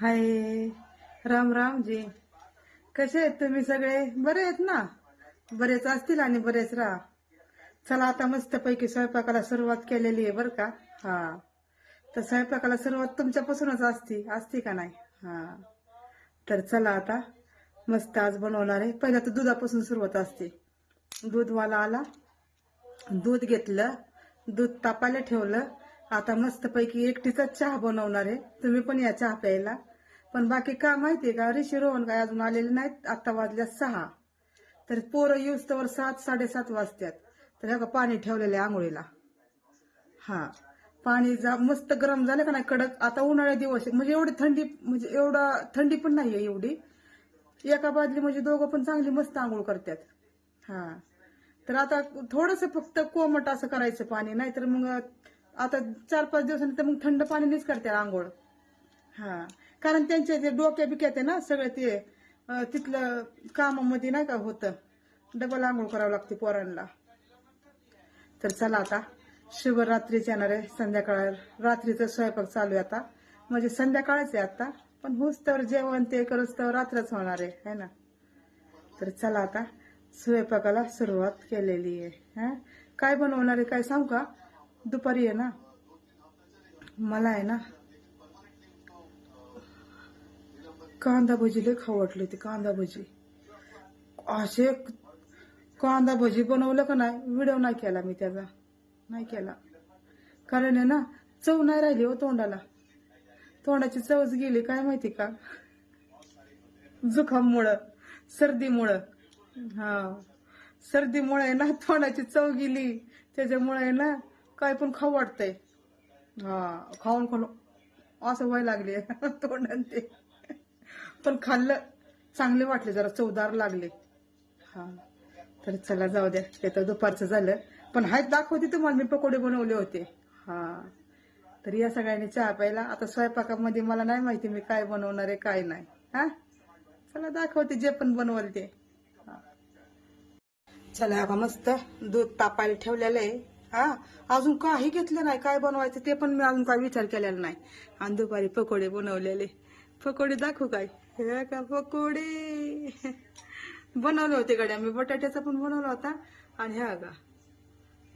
हाय. राम राम जी कसे आहेत तुम्ही सगळे? बरे आहेत ना? बरेच असतील आणि बरेच राहा. चला आता मस्तपैकी स्वयंपाकाला सुरुवात केलेली आहे बरं का? हा. तर स्वयंपाकाला सुरुवात तुमच्यापासूनच असती. असती का नाही? हा. तर चला आता. मस्त आज बनवणार आहे. पहिला तर दुधापासून सुरुवात असते. दूधवाला आला. दूध घेतलं. दूध तापायला ठेवलं. आता मस्तपैकी एकटीचा चहा बनवणार आहे. तुम्ही पण या चहा प्यायला. पण बाकी का माहितीये का? ऋषी रोहन काय अजून आलेले नाहीत. आता वाजल्या सहा. तर पोरं येऊस तर सात साडेसात वाजतात तर हे पाणी ठेवलेलं आहे आंघोळीला. हा. पाणी जा मस्त गरम झालं का नाही कडक? आता उन्हाळ्या दिवस आहे. म्हणजे एवढी थंडी म्हणजे एवढा थंडी पण नाहीये एवढी. एका बादली म्हणजे दोघं पण चांगली मस्त आंघोळ करतात हा. तर आता थोडस फक्त कोमट असं करायचं पाणी. नाहीतर मग आता चार पाच दिवसांनी तर मग थंड पाणीनेच करतात आंघोळ. हा. कारण त्यांचे जे डोके बिक्याते आहे ना सगळे ते तिथलं कामामध्ये नाही का होतं. डबल आंघोळ करावं लागते पोरांना. तर चला आता शिवरात्रीच येणार आहे संध्याकाळ. रात्रीचा स्वयंपाक चालू आहे आता. म्हणजे संध्याकाळच आहे आता पण होच तर जेवण ते करूच तर रात्रच होणार आहे है ना? तर चला आता स्वयंपाकाला सुरुवात केलेली आहे हा? काय बनवणार आहे काय सांगू का? दुपारी आहे ना? मला आहे ना कांदा भजी लय खाऊ वाटली होती कांदा भजी. असे कांदा भजी बनवलं का नाही व्हिडिओ नाही केला मी त्याचा नाही केला. कारण आहे ना चव नाही राहिली हो तोंडाला. तोंडाची चवच गेली काय माहिती का? जुखाममुळं सर्दीमुळं. हा. सर्दीमुळे आहे ना तोंडाची चव गेली. त्याच्यामुळे आहे ना काय पण खाऊ वाटतंय. हा खाऊन खाऊन असं व्हायला लागले तोंडाने ते. पण खाल्लं चांगले वाटले जरा चवदार लागले. हा. तर चला जाऊ द्या. ते तर दुपारचं झालं. पण हाच दाखवते तुम्हाला मी पकोडे बनवले होते. हा. तर या सगळ्यांनी चहा प्यायला. आता स्वयंपाकामध्ये मला नाही माहिती मी काय बनवणार आहे काय नाही. हा? चला दाखवते जे पण बनवल ते. हा. चला अगं मस्त दूध तापायला ठेवलेलं आहे. हा? अजून काही घेतलं नाही. काय बनवायचं ते पण मी अजून काय विचार केलेला नाही. आणि दुपारी पकोडे बनवलेले. पकोडे दाखवू काय? हे का पकोडे? बनवले होते गड्या. मी बटाट्याचा पण बनवला होता. आणि ह्या का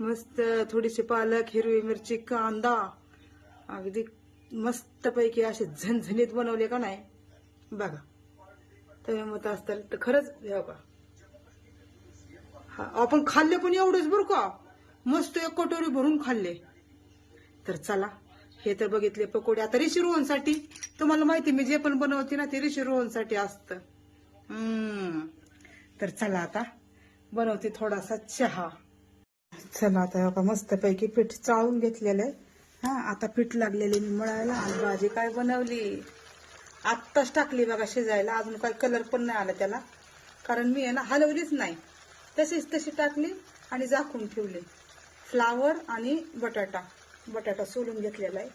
मस्त थोडीशी पालक हिरवी मिरची कांदा. अगदी मस्त पैकी असे झणझणीत बनवले का नाही? बघा. तुम्ही मत असताल तर खरंच हे का हा आपण खाल्ले पण एवढेच बरं का? मस्त एक कटोरी भरून खाल्ले. तर चला. हे तर बघितले पकोडे. आता ऋषी रोहनसाठी तुम्हाला माहिती मी जे पण बनवते ना ते ऋषी रोहनसाठी असतं. तर चला आता बनवते थोडासा चहा. चला आता बघा मस्त पैकी पीठ चाळून घेतलेलं आहे. हा आता पीठ लागलेले मी मळायला आणि भाजी काय बनवली? आत्ताच टाकली बघा शिजायला. अजून काय कलर पण नाही आला त्याला. कारण मी आहे ना हलवलीच नाही. तशीच तशी टाकली आणि झाकून ठेवली. फ्लावर आणि बटाटा. बटाटा सोलून घेतलेला आहे.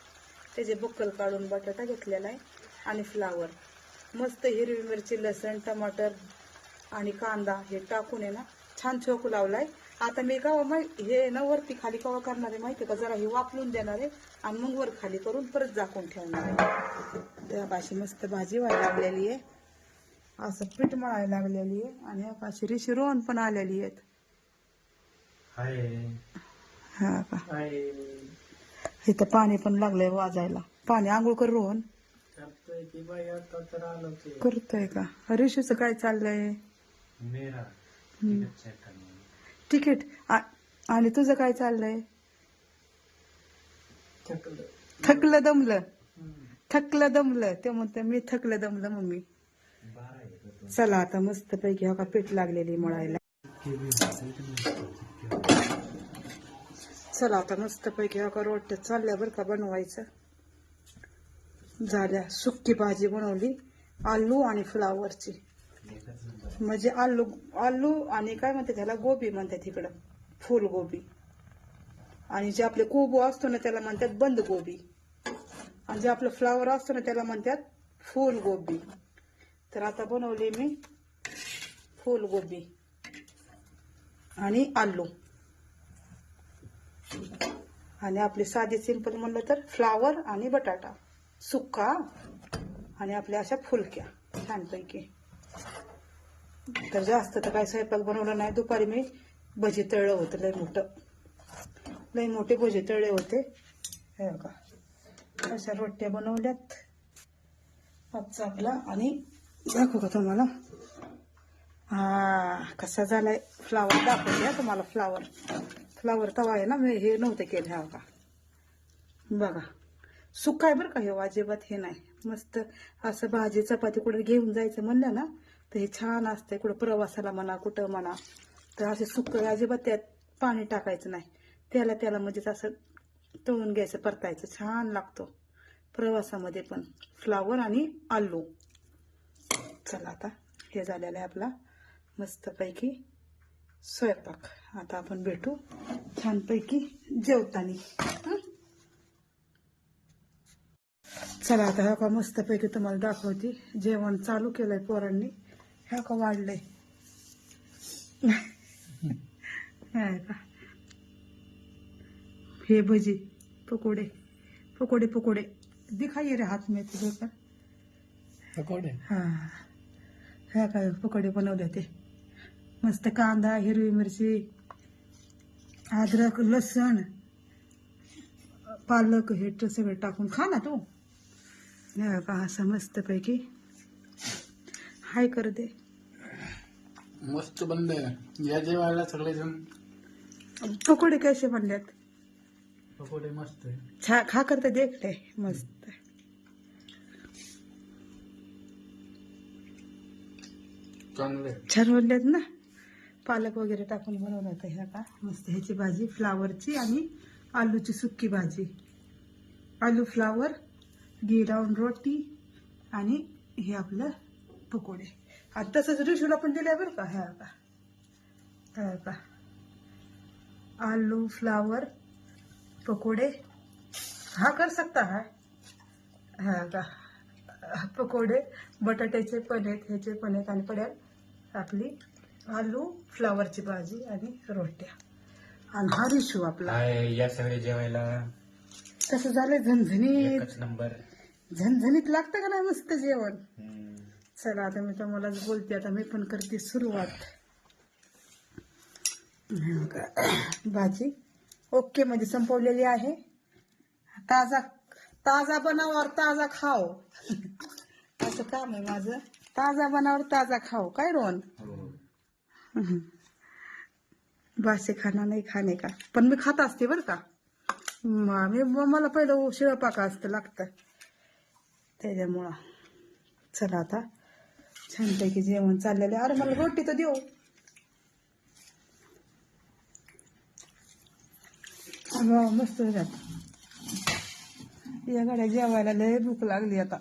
त्याचे बुक्कल काढून बटाटा घेतलेला आहे आणि फ्लावर मस्त हिरवी मिरची लसण टमाटर आणि कांदा हे टाकून आहे ना छान चोकू लावलाय. आता मी का हे ना वरती खाली कवा करणार आहे माहिती का? जरा हे वापरून देणार आहे आणि मग वर खाली करून परत झाकून ठेवणार आहे. त्या अशी मस्त भाजी व्हायला लागलेली आहे. असं पीठ मळायला लागलेली आहे आणि अशी ऋषी रोहन पण आलेली आहेत. हाय. हा का? इथं पाणी पण लागलंय वाजायला. पाणी आंघोळ कर रोहन. करतोय की बाई आता तर आलो ते करतोय का? ऋषीचं काय चाललंय? मेरा. तिकीट चेक करणार तिकीट. आ- आणि तुझं काय चाललंय? थकलं. थकलं दमलं. हम्म. थकलं दमलं. ते म्हणते मी थकलं दमलं मम्मी. बारा आहे का तो? चला आता मस्त पैकी हो का पीठ लागलेली मळायला. चला आता मस्तपैकी अगर वाटतं का चालल्या बरं का बनवायचं? झाल्या. सुक्की भाजी बनवली. आलू आणि फ्लावरची. म्हणजे आलू आलू आणि काय म्हणते त्याला? गोबी म्हणतात इकडं. फुलगोबी. आणि जे आपले कोबो असतो ना त्याला म्हणतात बंद गोबी आणि जे आपलं फ्लावर असतो ना त्याला म्हणतात फुलगोबी. तर आता बनवली मी फुलगोबी आणि आलू. आणि आपली साधी सिंपल म्हणलं तर फ्लावर आणि बटाटा. सुक्का आणि आपल्या अशा फुलक्या छानपैकी. तर जास्त तर काय स्वयंपाक बनवला नाही. दुपारी मी भजी तळलं होतं लय मोठं. लय मोठे भजी तळले होते. हे का अशा रोट्या बनवल्यात. आजचा आपला आणि दाखवू का तुम्हाला? हा कसा झालाय? फ्लावर दाखवते तुम्हाला फ्लावर फ्लावर तवा आहे ना मी हे नव्हते केले हा का बघा. सुका आहे बरं का हे हो, अजिबात हे नाही. मस्त असं भाजी चपाती कुठे घेऊन जायचं म्हणलं ना तर हे छान असतंय कुठं प्रवासाला म्हणा कुठं म्हणा. तर असे सुक अजिबात त्यात पाणी टाकायचं नाही. त्याला त्याला म्हणजेच असं तळून घ्यायचं परतायचं. छान लागतो. प्रवासामध्ये पण. फ्लावर आणि आलू. चला आता हे झालेलं आहे आपला मस्तपैकी. स्वयंपाक. आता आपण भेटू छानपैकी जेवतानी? चला आता ह्या का मस्तपैकी तुम्हाला दाखवते. जेवण चालू केलंय पोरांनी. ह्या का वाढलंय? हे का? हे भजी पकोडे. पकोडे पकोडे. दिखाइए रे हाथ में तुझे पर पकोडे? हा. ह्या काय पकोडे बनवले ते? मस्त कांदा हिरवी मिरची अद्रक लसण पालक हे सगळं टाकून खा ना तू. का असं मस्तपैकी. हाय कर दे. मस्त बनले या जेवायला सगळेजण पकोडे कसे बनल्यात पकोडे मस्त छा खा करते देखते मस्त. चांगले. छान बनल्यात ना? पालक वगैरे टाकून बनवलं होतं ह्या का मस्त ह्याची भाजी फ्लावरची आणि आलूची सुक्की भाजी. आलू फ्लावर गिराऊन रोटी आणि हे आपलं पकोडे. आणि तसंच रिशूला पण आहे बरं का ह्या का ह्या का आलू फ्लावर पकोडे. हा कर सकता हा? हा का पकोडे बटाट्याचे पण आहेत ह्याचे पण आहेत आणि पडेल आपली आलू फ्लावरची भाजी आणि रोट्या. आणि हा रिशू आपला. हाय या सगळे जेवायला. कसं झालंय झणझणीत. एकच नंबर. झणझणीत लागतं का नाही मस्त जेवण? हम्म. चला आता मी तुम्हालाच बोलते आता मी पण करते सुरुवात. हो का. भाजी ओके मध्ये संपवलेली आहे. ताजा ताजा बनावर ताजा खाओ असं काम आहे माझं. ताजा बनावर ताजा खाओ काय रोहन? हो. बासे खाना नाही खाणे का? पण मी खात असते बरं का. मी मला पहिलं शिळं पाका असतं लागतं. त्याच्यामुळं. चला आता. छानपैकी जेवण चाललेलं आहे. अरे मला रोटी तर देऊ. मस्त झालं. या गाड्या जेवायला लय भूक लागली आता.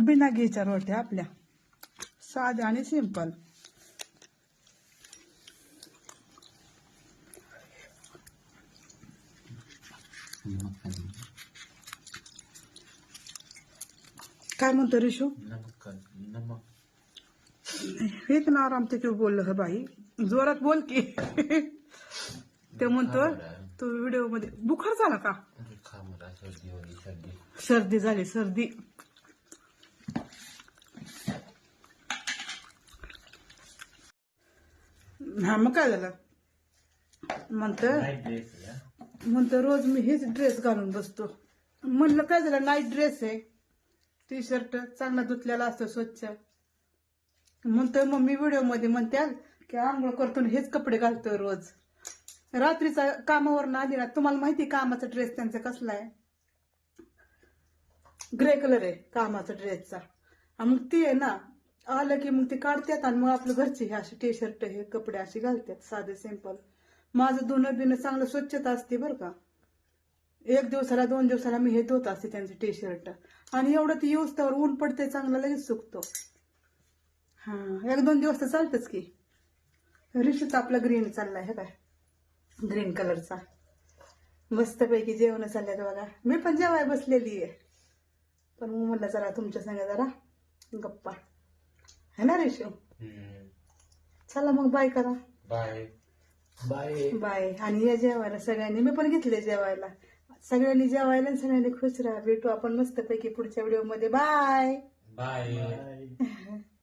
बिना घ्यायच्या रोट्या आपल्या. साध्या आणि सिंपल. काय म्हणतो रिशू? हेच ना आराम ते क्यों बोल है बाई. जोरात बोल की. ते म्हणतो तो व्हिडिओमध्ये बुखार झाला का? सर्दी झाली सर्दी. हा मग काय झालं? म्हणत नाईट म्हणतो रोज मी हेच ड्रेस घालून बसतो. म्हणलं काय झालं? नाईट ड्रेस आहे. टी शर्ट चांगला धुतलेला असतो स्वच्छ. म्हणतोय मग मी व्हिडिओमध्ये म्हणते की आंघोळ करतो हेच कपडे घालतोय रोज. रात्रीचा कामावर आली ना तुम्हाला माहिती कामाचा ड्रेस त्यांचा कसला आहे? ग्रे कलर आहे कामाचा ड्रेसचा मग ती आहे ना आलं की मग ते काढतात आणि मग आपलं घरचे हे असे टी शर्ट हे कपडे असे घालतात साधे सिंपल माझं धुणं बिणं चांगलं स्वच्छता असते बरं का. एक दिवसाला दोन दिवसाला मी हे धुत असते त्यांचे टी शर्ट आणि एवढं ते येऊस त्यावर ऊन पडते चांगलं लगेच सुकतो. हा एक दोन दिवस तर चालतच की. रिशूच आपला ग्रीन चाललाय हे काय? ग्रीन कलरचा मस्तपैकी जेवण चालल्यात बघा. मी पण जेवाय बसलेली आहे पण मग म्हणलं जरा तुमच्या संग जरा गप्पा. है ना रिशू चला मग बाय करा. बाय बाय बाय आणि या जेवायला सगळ्यांनी मी पण घेतले जेवायला. सगळ्यांनी जेवायला आणि सगळ्यांनी खुश राहा. भेटू आपण मस्तपैकी पुढच्या व्हिडिओमध्ये. Bye bye bye